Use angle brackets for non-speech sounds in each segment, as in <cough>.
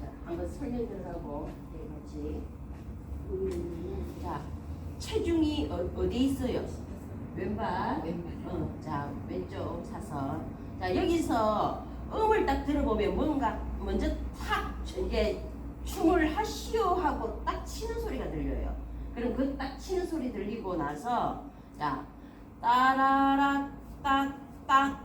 자, 한번 설명을 하고 네, 같이. 음, 자, 체중이 어, 어디 있어요? 왼발. 왼발. 어, 자, 왼쪽 사선. 자, 여기서 음을 딱 들어보면 뭔가 먼저 탁 이제 춤을 하시오 하고 딱 치는 소리가 들려요. 그럼 그 딱 치는 소리 들리고 나서 자, 따라라 딱딱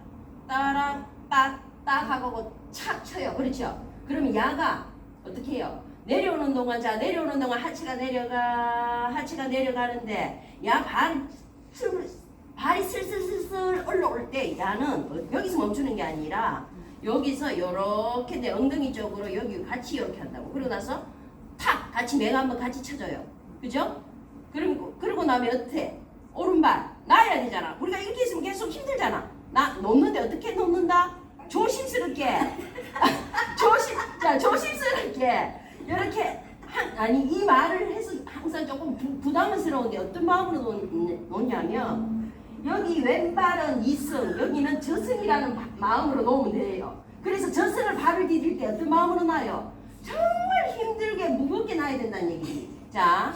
따라 딱딱 하고 착 쳐요. 그렇죠? 그러면 야가 어떻게 해요? 내려오는 동안 자 내려오는 동안 하체가 내려가 하체가 내려가는데 야발 발이 슬슬슬슬 올라올 때 야는 여기서 멈추는 게 아니라 여기서 요렇게 내 엉덩이 쪽으로 여기 같이 이렇게 한다고 그러고 나서 탁 같이 내가 한번 같이 쳐줘요 그죠? 그리고 그러고 나면 어때? 오른발 놔야 되잖아 우리가 이렇게 있으면 계속 힘들잖아 나 놓는데 어떻게 놓는다? 조심스럽게 조심 <laughs> 자 조심스럽게 이렇게 한, 아니 이 말을 해서 항상 조금 부, 부담스러운데 어떤 마음으로 놓, 놓냐면 여기 왼발은 이승 여기는 저승이라는 마- 마음으로 놓으면 돼요. 그래서 저승을 발을 디딜 때 어떤 마음으로 놔요? 정말 힘들게 무겁게 놔야 된다는 얘기지. 자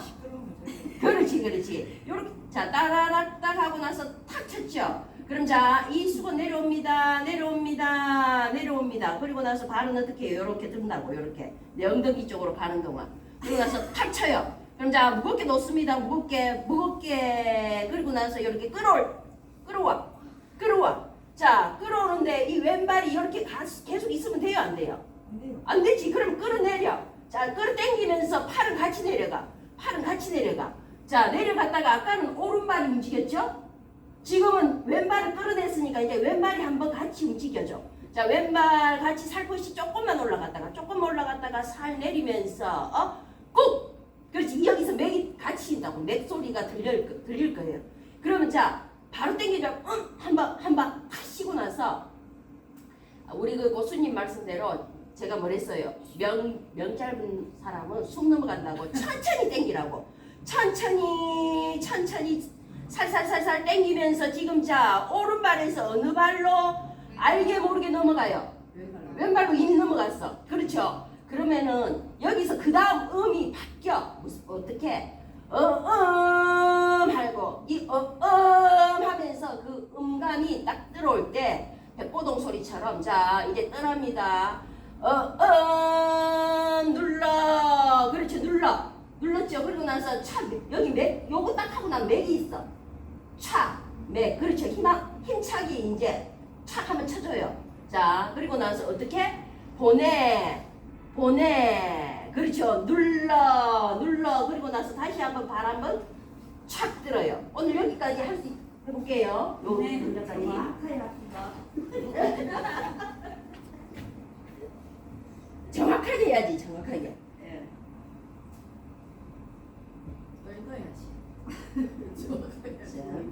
그렇지 그렇지. 요렇게 자 따라락 딱 하고 나서 탁 쳤죠. 그럼 자 이 수건 내려옵니다. 내려옵니다 내려옵니다 그리고 나서 발은 어떻게 해요 요렇게 든다고 요렇게 내 엉덩이 쪽으로 가는 동안 그리고 나서 탁 쳐요 그럼 자 무겁게 놓습니다 무겁게 무겁게 그리고 나서 이렇게 끌어올 끌어와 끌어와 자 끌어오는데 이 왼발이 이렇게 가- 계속 있으면 돼요 안 돼요 안 되지. 그럼 끌어내려. 자, 끌어당기면서 팔은 같이 내려가. 팔은 같이 내려가. 자, 내려갔다가 아까는 오른발이 움직였죠? 지금은 왼발을 끌어냈으니까 이제 왼발이 한번 같이 움직여줘. 자, 왼발 같이 살포시 조금만 올라갔다가 조금 올라갔다가 살 내리면서 어? 꾹! 그렇지. 여기서 맥이 같이 인다고. 맥 소리가 들릴, 거- 들릴 거예요. 그러면 자, 바로 당기자. 응! 한번 한번 탁 쉬고 나서 우리 그 고수님 말씀대로 제가 뭐랬어요? 명, 명 짧은 사람은 숨 넘어간다고 천천히 땡기라고 천천히 천천히 살살살살 땡기면서 지금 자 오른발에서 어느 발로 알게 모르게 넘어가요. 왼발로 이미 넘어갔어. 그렇죠? 그러면은 여기서 그 다음 음이 바뀌어. 어떻게? 어음 하고 이 어음 하면서 그 음감이 딱 들어올 때 백보동 소리처럼 자 이제 떠납니다. 어음 눌러. 그렇죠? 눌러. 눌렀죠? 그리고 나서 차 여기 맥 요거 딱 하고 난 맥이 있어. 차맥. 그렇죠? 힘 힘차게 이제 착 한번 쳐줘요. 자 그리고 나서 어떻게? 보내 보내. 그렇죠. 눌러 눌러. 그리고 나서 다시 한번 발 한번 착 들어요. 오늘 여기까지 할 수 해볼게요. 요 네, 문제까지 정확하게 해야지 정확하게. 예. 읽어야지. <laughs> 정확하게. 자.